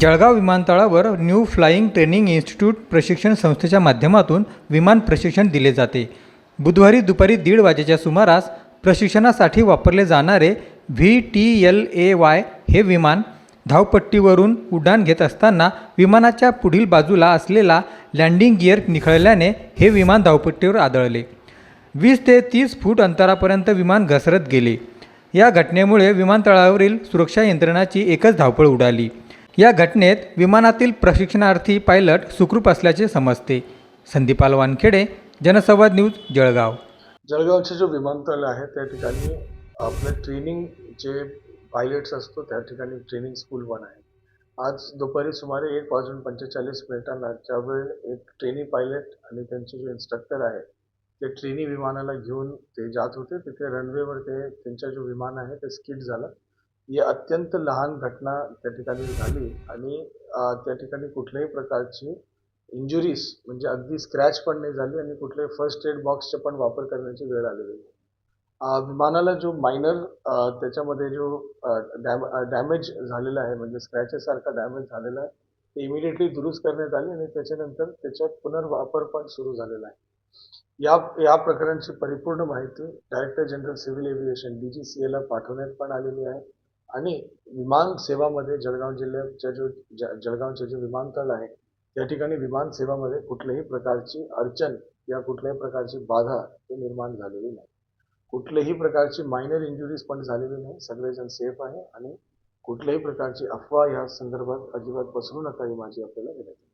जळगाव विमानतळावर new flying training institute प्रशिक्षण संस्थेच्या माध्यमातून विमान प्रशिक्षण दिले जाते. बुधवारी दुपारी दीड वाजेच्या सुमारास प्रशिक्षणासाठी वापरले जाणारे V T L A Y हे विमान धावपट्टीवरून उड्डाण घेत असताना विमानाच्या पुढील बाजूला असलेला लँडिंग गिअर निखळल्याने हे विमान धावपट्टीवर आदळले. वीस ते तीस फूट अंतरापर्यंत विमान घसरत गेले. या घटनेमुळे विमानतळावरील सुरक्षा यंत्रणाची एकच धावपळ उडाली. या घटनेत विमानातील प्रशिक्षणार्थी पायलट सुखरूप असल्याचे समजते. संदीपाल वानखेडे जनसंवाद न्यूज जळगाव. जळगावचे जो विमानतळ आहे त्या ठिकाणी आपलं ट्रेनिंग जे पायलट्स असतो त्या ठिकाणी ट्रेनिंग स्कूल पण आहे. आज दुपारी सुमारे एक वाजून पंचेचाळीस मिनिटांना ज्यावेळी एक ट्रेनी पायलट आणि त्यांचे जे इन्स्ट्रक्टर आहे ते ट्रेनी विमानाला घेऊन ते जात होते. तिथे रनवेवर ते त्यांचं जो विमान आहे ते स्किट झालं. ही अत्यंत लहान घटना त्या ठिकाणी झाली आणि त्या ठिकाणी कुठल्याही प्रकारची इंजुरीज म्हणजे अगदी स्क्रॅच पण नाही झाली आणि कुठल्याही फर्स्ट एड बॉक्सचा पण वापर करण्याची वेळ आलेली नाही. विमानाला जो मायनर त्याच्यामध्ये जो डॅम डॅमेज झालेला आहे म्हणजे स्क्रॅचेसारखा डॅमेज झालेला आहे ते इमिडिएटली दुरुस्त करण्यात आले आणि त्याच्यानंतर त्याचा पुनर्वापर पण सुरू झालेला आहे. या या प्रकरणाची परिपूर्ण माहिती director general civil aviation D G C एला पाठवण्यात पण आलेली आहे. आणि विमान सेवामध्ये जळगाव जिल्ह्याच्या जो ज- जळगावचे जे विमानतळ आहे त्या ठिकाणी विमान सेवामध्ये कुठल्याही प्रकारची अडचण या कुठल्याही प्रकारची बाधा ही निर्माण झालेली नाही. कुठल्याही प्रकारची मायनर इंजुरीज पण झालेली नाही. सगळेजण सेफ आहे आणि कुठल्याही प्रकारची अफवा या संदर्भात अजिबात पसरू नका ही माझी आपल्याला विनंती